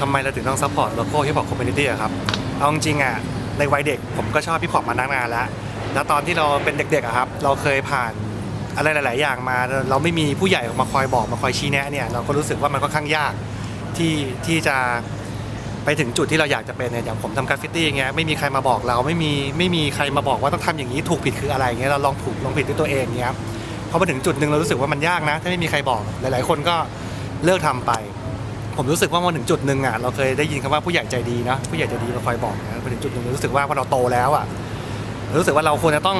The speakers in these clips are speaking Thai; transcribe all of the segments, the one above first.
ทำไมเราถึงต้องซัพพอร์ตโลโก้ฮิปฮอปคอมมูนิตี้อะครับ เอาจริงๆอะในวัยเด็กผมก็ชอบฮิปฮอปมานานๆแล้ว แล้วตอนที่เราเป็นเด็กๆอะครับ เราเคยผ่านอะไรหลาย ๆ อย่างมา เราไม่มีผู้ใหญ่มาคอยบอกมาคอยชี้แนะเนี่ย เราก็รู้สึกว่ามันค่อนข้างยากที่ที่จะไปถึงจุดที่เราอยากจะเป็นเนี่ยอย่างผมทำกราฟฟิตี้อย่างเงี้ยไม่มีใครมาบอกเราไม่มีไม่มีใครมาบอกว่าต้องทำอย่างนี้ถูกผิดคืออะไรเงี้ยเราลองถูกลองผิดด้วยตัวเองเงี้ยพอมาถึงจุดหนึ่งเรารู้สึกว่ามันยากนะ ถ้าไม่มีใครบอกหลาย ๆ คนก็เลิกทำไป ผมรู้สึกว่ามาถึงจุดหนึ่งอะเราเคยได้ยินคำว่าผู้ใหญ่ใจดีนะผู้ใหญ่ใจดีมาคอยบอกนะพอถึงจุดหนึ่งรู้สึกว่าพอเราโตแล้วอะรู้สึกว่าเราควรจะต้อง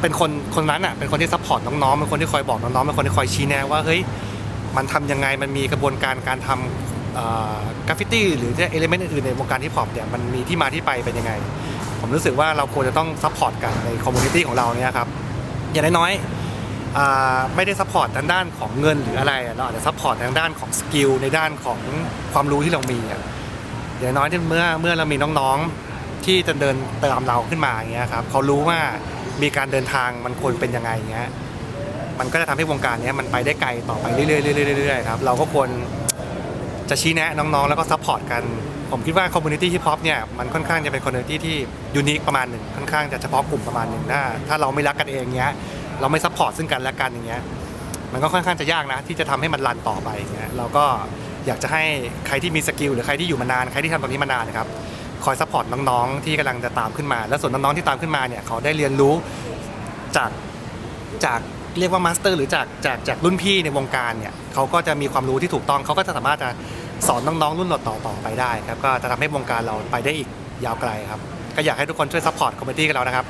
เป็นคนคนนั้นอะเป็นคนที่ซัพพอร์ตน้องๆเป็นคนที่คอยบอกน้องๆเป็นคนที่คอยชี้แนะว่าเฮ้ยมันทำยังไงมันมีกระบวนการการทำกราฟฟิตี้หรือเอลิเมนต์อื่นๆในวงการฮิปฮอปเนี่ยมันมีที่มาที่ไปเป็นยังไง ผมรู้สึกว่าเราควรจะต้องซัพพอร์ตกันในคอมมูนิตี้ของเราเนี่ยครับอย่างน้อยๆ ไม่ได้ซัพพอร์ตทางด้านของเงินหรืออะไรเราอาจจะซัพพอร์ตทางด้านของสกิลในด้านของความรู้ที่เรามีอย่างน้อยที่เมื่อเมื่อเรามีน้องๆที่จะเดินตามเราขึ้นมาอย่างเงี้ยครับเขารู้ว่ามีการเดินทางมันควรเป็นยังไงอย่างเงี้ยมันก็จะทำให้วงการนี้มันไปได้ไกลต่อไปเรื่อยๆๆๆครับเราก็ควรจะชี้แนะน้องๆ แล้วก็ซัพพอร์ตกัน ผมคิดว่าคอมมูนิตี้ฮิปฮอปเนี่ยมันค่อนข้างจะเป็นคอมมูนิตี้ที่ยูนิคประมาณหนึ่งค่อนข้างจะเฉพาะกลุ่มประมาณหนึ่งถ้าถ้าเราไม่รักกันเองเงี้ย เราไม่ซัพพอร์ตซึ่งกันและกันอย่างเงี้ยมันก็ค่อนข้างจะยากนะ ที่จะทำให้มันรันต่อไปอย่างเงี้ยเราก็อยากจะให้ใครที่มีสกิลหรือใครที่อยู่มานานใครที่ทำตรงนี้มานานนะครับคอยซัพพอร์ตน้องๆ ที่กำลังจะตามขึ้นมา แล้วส่วนน้องๆที่ตามขึ้นมาเนี่ยเขาได้เรียนรู้จากจากเรียกว่ามาสเตอร์หรือจากจากจากรุ่นพี่ในวงการเนี่ยเขาก็จะมีความรู้ที่ถูกต้องเขาก็จะสามารถจะสอนน้องๆรุ่นต่อๆไปได้ครับก็จะทำให้วงการเราไปได้อีกยาวไกลครับก็อยากให้ทุกคนช่วยซัพพอร์ตคอมมูนิตี้กันเรานะครับ